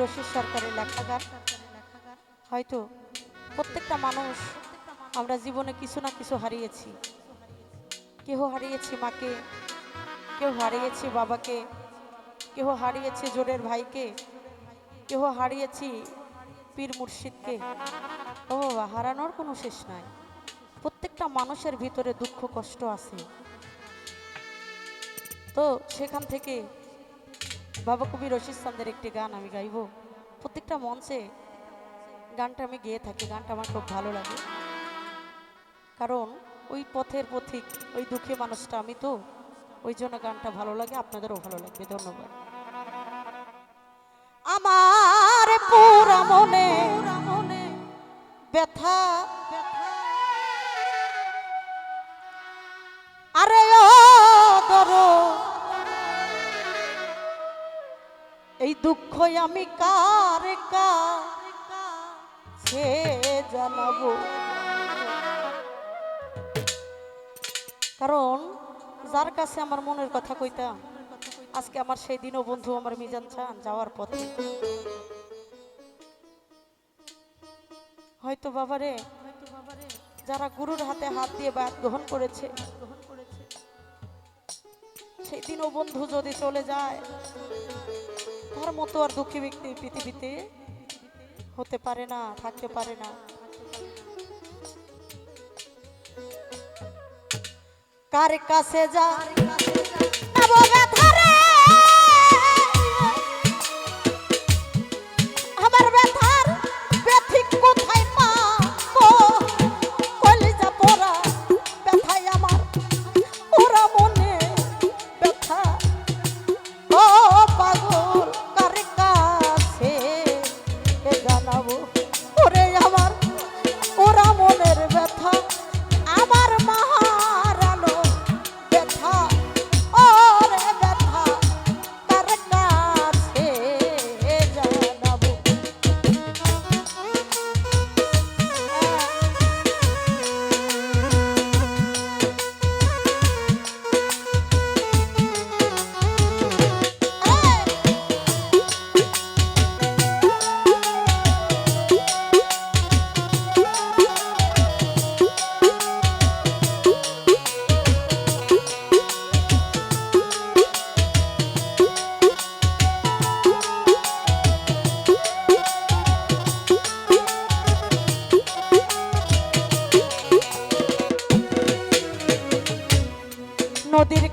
রশিদ সরকারের লেখা গান হয়তো প্রত্যেকটা মানুষ আমরা জীবনে কিছু না কিছু হারিয়েছি। কেহ হারিয়েছি মাকে কেউ হারিয়েছি বাবাকে, কেহ হারিয়েছি জোরের ভাইকে, কেহ হারিয়েছি পীর মুর্শিদকে। ও বাবা, হারানোর কোনো শেষ নাই। প্রত্যেকটা মানুষের ভিতরে দুঃখ কষ্ট আছে। তো সেখান থেকে বাবা কবি রশিদ চান্দের একটি গান আমি গাইবো। প্রত্যেকটা মঞ্চে গানটা আমি গেয়ে থাকি, গানটা আমার খুব ভালো লাগে। কারণ ওই পথের পথিক, ওই দুঃখী মানুষটা আমি তো, ওই জন্য গানটা ভালো লাগে, আপনাদেরও ভালো লাগবে, ধন্যবাদ। আমার পুরা মনে ব্যথা আরে দুঃখ আমি কার সে জানাব? কারণ যার কাছে আমার মনের কথা কইতাম, আজকে আমার সেই দিনও বন্ধু আমার মিজান চান যাওয়ার পথে। হয়তো বাবারে, যারা গুরুর হাতে হাত দিয়ে বায়াত গ্রহণ করেছে, সেই দিনও বন্ধু যদি চলে যায় তার মতো আর দুঃখী ব্যক্তি পৃথিবীতে হতে পারে না, থাকতে পারে না। কার কাছে যা নদীর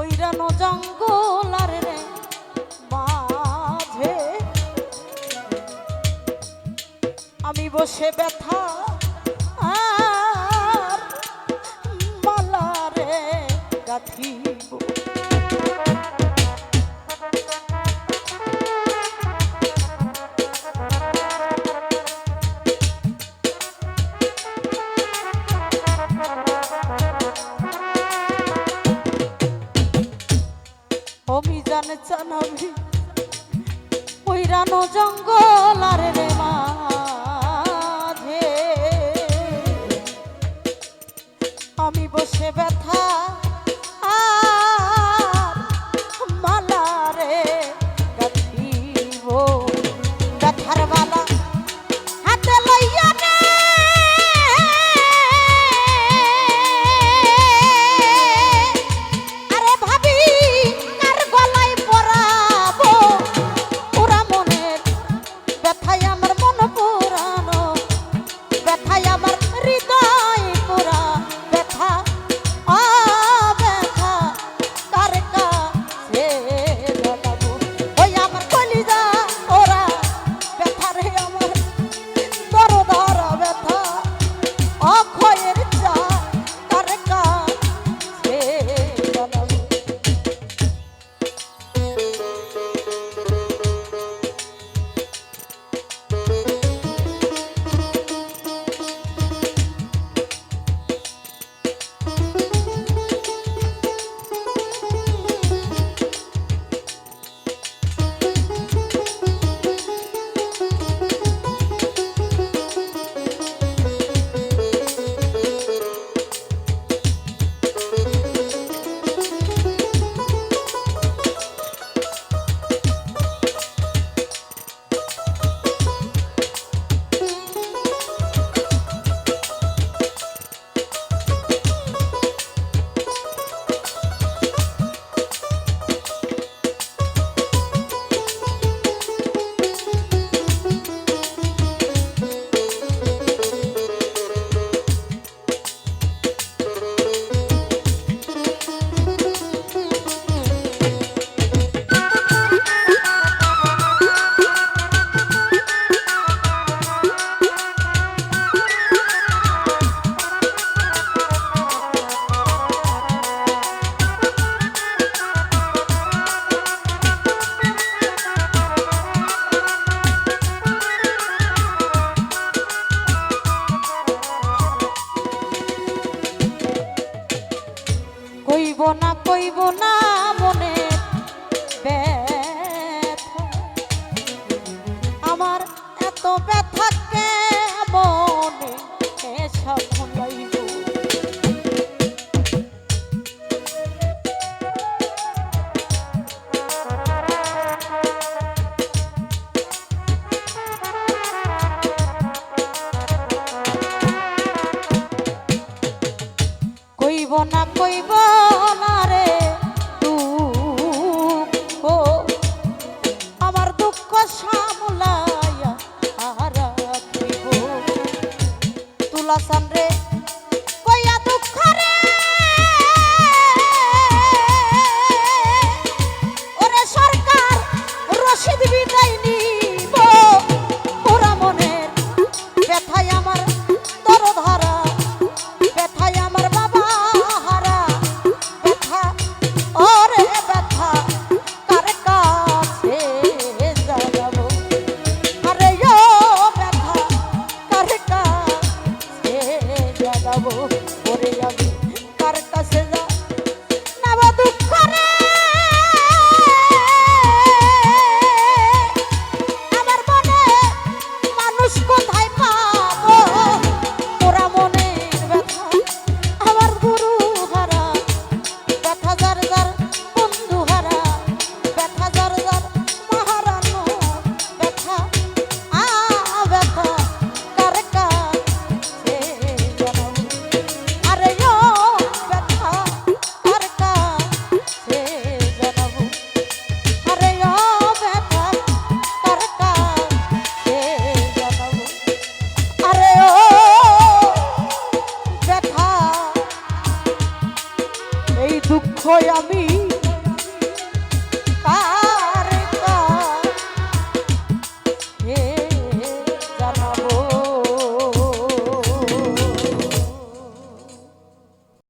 ওইরানো জঙ্গল আর রে মাঝে। আমি বসে ব্যথা